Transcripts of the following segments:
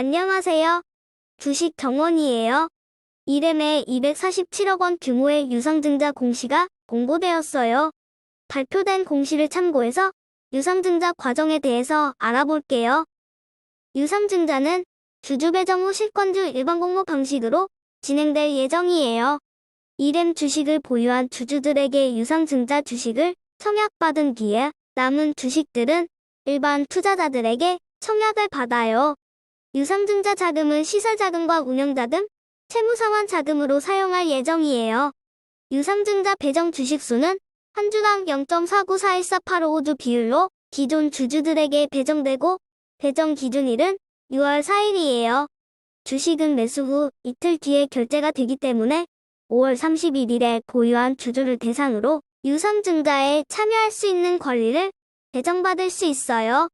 안녕하세요. 주식 정원이에요. 이름에 247억 원 규모의 유상증자 공시가 공고되었어요. 발표된 공시를 참고해서 유상증자 과정에 대해서 알아볼게요. 유상증자는 주주 배정 후 실권주 일반 공모 방식으로 진행될 예정이에요. 이름 주식을 보유한 주주들에게 유상증자 주식을 청약받은 뒤에 남은 주식들은 일반 투자자들에게 청약을 받아요. 유상증자 자금은 시설 자금과 운영 자금, 채무 상환 자금으로 사용할 예정이에요. 유상증자 배정 주식수는 한 주당 0.4941485주 비율로 기존 주주들에게 배정되고 배정 기준일은 6월 4일이에요. 주식은 매수 후 이틀 뒤에 결제가 되기 때문에 5월 31일에 보유한 주주를 대상으로 유상증자에 참여할 수 있는 권리를 배정받을 수 있어요.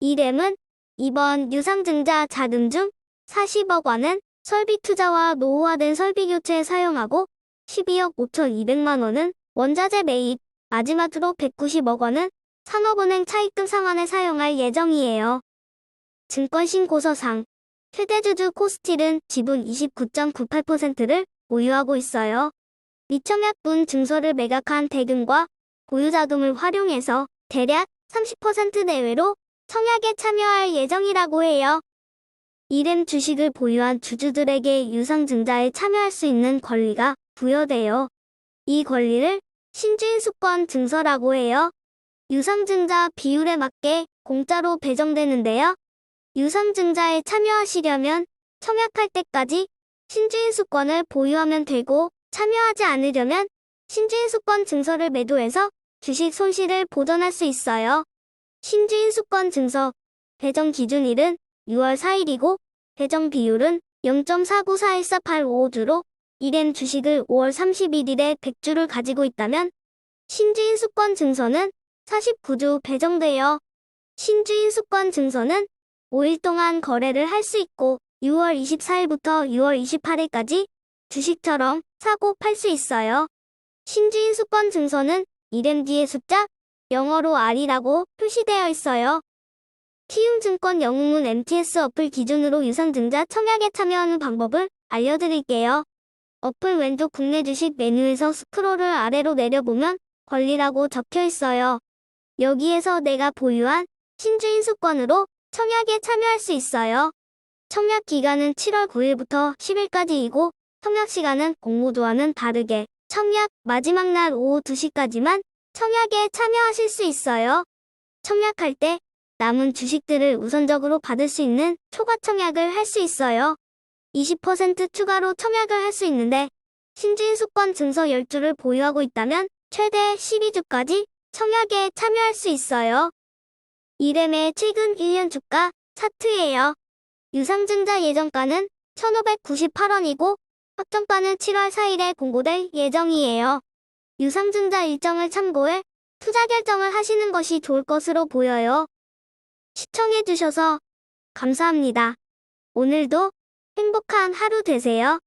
이름은 이번 유상증자 자금 중 40억 원은 설비 투자와 노후화된 설비 교체에 사용하고 12억 5,200만 원은 원자재 매입, 마지막으로 190억 원은 산업은행 차입금 상환에 사용할 예정이에요. 증권신고서상 최대주주 코스틸은 지분 29.98%를 보유하고 있어요. 미청약분 증서를 매각한 대금과 보유자금을 활용해서 대략 30% 내외로 청약에 참여할 예정이라고 해요. 이름 주식을 보유한 주주들에게 유상증자에 참여할 수 있는 권리가 부여돼요. 이 권리를 신주인수권 증서라고 해요. 유상증자 비율에 맞게 공짜로 배정되는데요. 유상증자에 참여하시려면 청약할 때까지 신주인수권을 보유하면 되고 참여하지 않으려면 신주인수권 증서를 매도해서 주식 손실을 보전할 수 있어요. 신주인 수권 증서 배정 기준일은 6월 4일이고 배정 비율은 0.4941485주로 이름 주식을 5월 31일에 100주를 가지고 있다면 신주인 수권 증서는 49주 배정되어 신주인 수권 증서는 5일 동안 거래를 할 수 있고 6월 24일부터 6월 28일까지 주식처럼 사고 팔 수 있어요. 신주인 수권 증서는 이름 뒤에 숫자 영어로 R이라고 표시되어 있어요. 키움증권 영웅문 MTS 어플 기준으로 유상증자 청약에 참여하는 방법을 알려드릴게요. 어플 왼쪽 국내 주식 메뉴에서 스크롤을 아래로 내려보면 권리라고 적혀 있어요. 여기에서 내가 보유한 신주인 수권으로 청약에 참여할 수 있어요. 청약 기간은 7월 9일부터 10일까지이고 청약 시간은 공모도와는 다르게 청약 마지막 날 오후 2시까지만 청약에 참여하실 수 있어요. 청약할 때 남은 주식들을 우선적으로 받을 수 있는 초과 청약을 할 수 있어요. 20% 추가로 청약을 할 수 있는데 신주인 수권 증서 10주를 보유하고 있다면 최대 12주까지 청약에 참여할 수 있어요. 이름의 최근 1년 주가 차트예요. 유상증자 예정가는 1,598원이고 확정가는 7월 4일에 공고될 예정이에요. 유상증자 일정을 참고해 투자 결정을 하시는 것이 좋을 것으로 보여요. 시청해주셔서 감사합니다. 오늘도 행복한 하루 되세요.